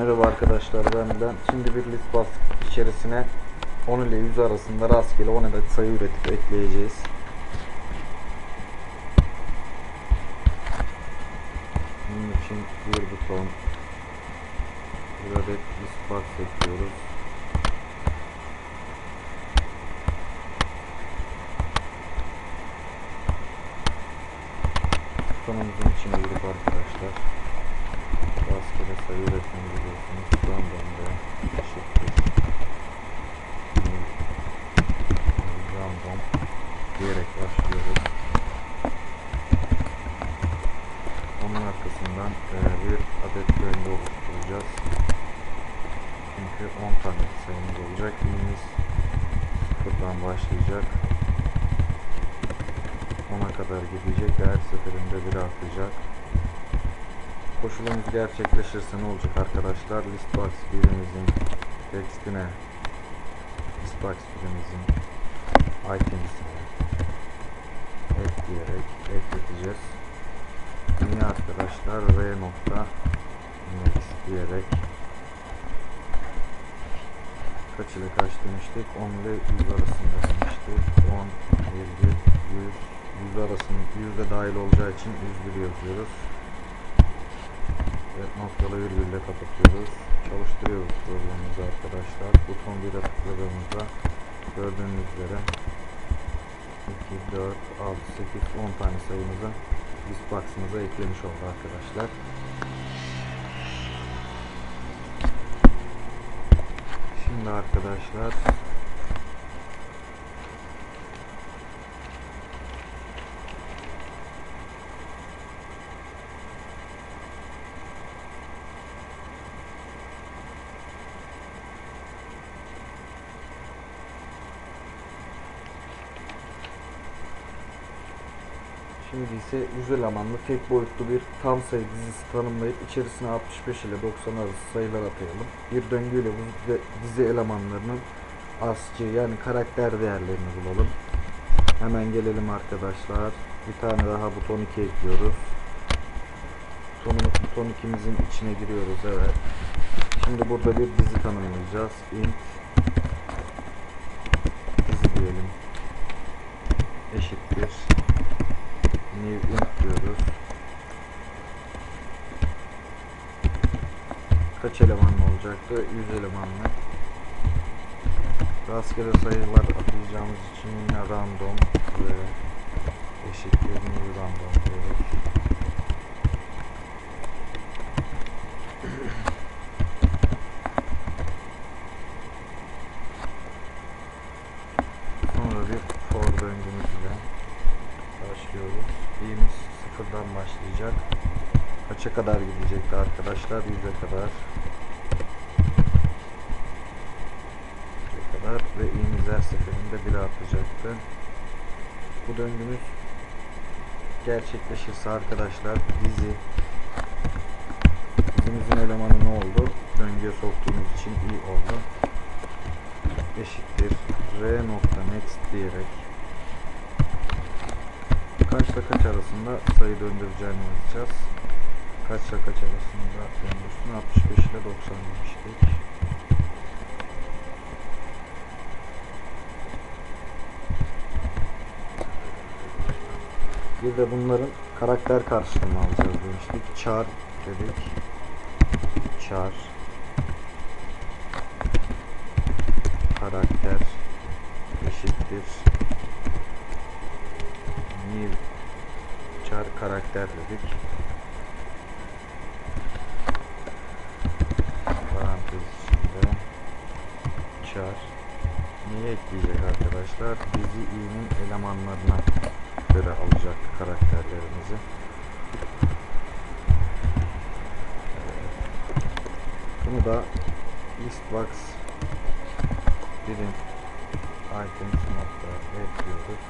Merhaba arkadaşlar ben ben şimdi bir list bastık içerisine 10 ile 100 arasında rastgele 10 adet sayı üretip ekleyeceğiz. Bunun için bir buton bir adet list box ekliyoruz. Butonumuzun içine girip arkadaşlar rastgele sayı üretmeyi biliyorsunuz. Random'da eşittir. Random diyerek başlıyoruz. Onun arkasından e, bir adet döngü oluşturacağız. Çünkü 10 tane sayımız olacak. İğimiz sıfırdan başlayacak. 10'a kadar gidecek. Her seferinde bir artacak. Koşulumuz gerçekleşirse ne olacak arkadaşlar? Listbox birimizin tekstine Listbox birimizin item'isine ekleyerek ekleteceğiz. Yine arkadaşlar v nokta next diyerek kaç ile kaç demiştik? 10 ile 100 arasında demiştik. 10, virgül, 100, 100 arasında 100 de dahil olacağı için 101 yazıyoruz. Evet, noktalı virgülle kapatıyoruz. Çalıştırıyoruz programımızı arkadaşlar. Buton 1'e tıkladığımızda gördüğünüz üzere 2, 4, 6, 8, 10 tane sayımızı listbox'ımıza eklemiş oldu arkadaşlar. Şimdi arkadaşlar Şimdi ise 100 elemanlı tek boyutlu bir tam sayı dizisi tanımlayıp içerisine 65 ile 90 arası sayılar atayalım. Bir döngüyle bu di- dizi elemanlarının ASCII yani karakter değerlerini bulalım. Hemen gelelim arkadaşlar. Bir tane daha buton 2 ekliyoruz. Buton, buton 2'mizin içine giriyoruz evet. Şimdi burada bir dizi tanımlayacağız. int dizi diyelim. Eşittir new int diyoruz. Kaç elemanlı olacaktı? 100 elemanlı. Rastgele sayılar atayacağımız için yine random ve eşittir new random diyoruz. Sonra bir for döngümüz ile başlıyoruz. İğimiz sıfırdan başlayacak. Kaça kadar gidecekti arkadaşlar? Yüze kadar. Yüze kadar ve iğimiz her seferinde bir artacaktı. Bu döngümüz gerçekleşirse arkadaşlar dizi dizimizin elemanı ne oldu? Döngüye soktuğumuz için i oldu. Eşittir r nokta next diyerek kaçla kaç arasında sayı döndüreceğini yazacağız. Kaçla kaç arasında döndürsün? 65 ile 90 demiştik. Bir de bunların karakter karşılığını alacağız demiştik. Char dedik. Char karakter eşittir new char karakter dedik. Ekleyecek arkadaşlar? Dizi i'nin elemanlarına göre alacak karakterlerimizi. Bunu da listbox birim items nokta ekliyoruz.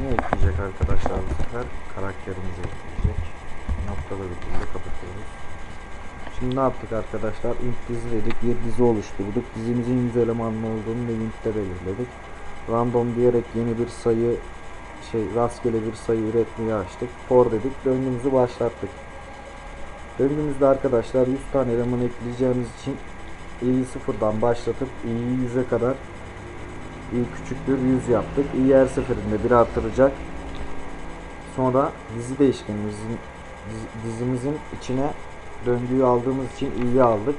Ne ekleyecek arkadaşlar bu sefer? Karakterimizi ekleyecek. Noktalı virgülle kapatıyoruz. Şimdi ne yaptık arkadaşlar? int dizi dedik. Bir dizi oluşturduk. Dizimizin yüz elemanlı olduğunu da int'te belirledik. Random diyerek yeni bir sayı şey rastgele bir sayı üretmeyi açtık. For dedik. Döngümüzü başlattık. Döngümüzde arkadaşlar 100 tane eleman ekleyeceğimiz için i'yi sıfırdan başlatıp i'yi 100'e kadar i küçüktür 100 yaptık. i'yi her seferinde bir artıracak. Sonra dizi değişkenimizin dizi- dizimizin içine döngüyü aldığımız için i'yi aldık.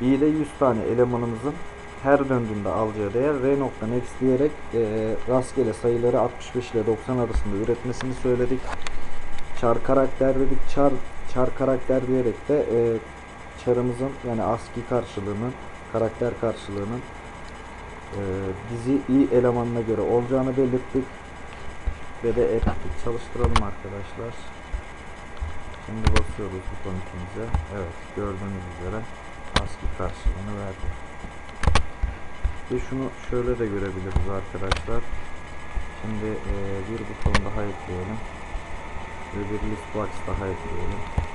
i'de 100 tane elemanımızın her döndüğünde alacağı değer r.next diyerek e, rastgele sayıları 65 ile 90 arasında üretmesini söyledik. Char karakter dedik. Char char karakter diyerek de e, char'ımızın yani ASCII karşılığının karakter karşılığının e, dizi i elemanına göre olacağını belirttik ve de ettik. Çalıştıralım arkadaşlar. Şimdi basıyoruz buton. Evet gördüğünüz üzere ASCII karşılığını verdi. Ve şunu şöyle de görebiliriz arkadaşlar. Şimdi e, bir buton daha ekleyelim. Ve bir list box daha ekleyelim.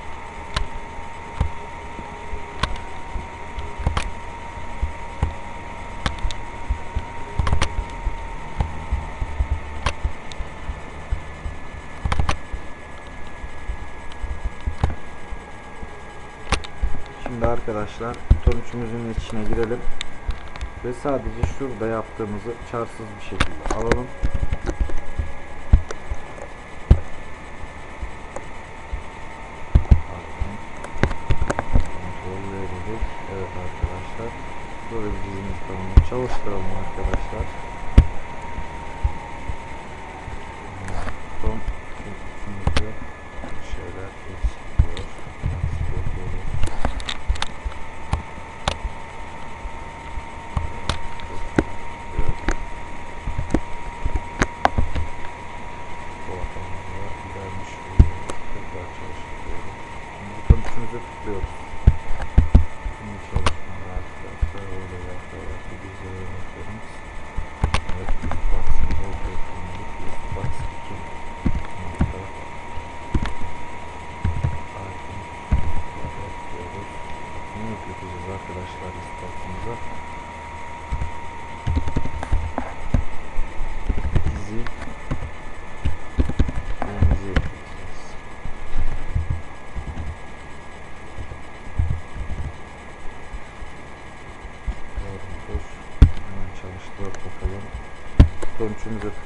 Şimdi arkadaşlar buton içine girelim. Ve sadece şurada yaptığımızı çarsız bir şekilde alalım. Kontrol verelim. Evet arkadaşlar. Böyle bir dizimiz. Çalıştıralım arkadaşlar.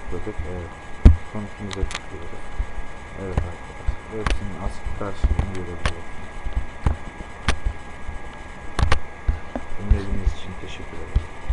Tıkladık. Evet. Sonuçumuza tıklıyoruz. Evet arkadaşlar. Hepsinin asıl karşılığını görebiliyorsunuz. Dinlediğiniz için teşekkür ederim.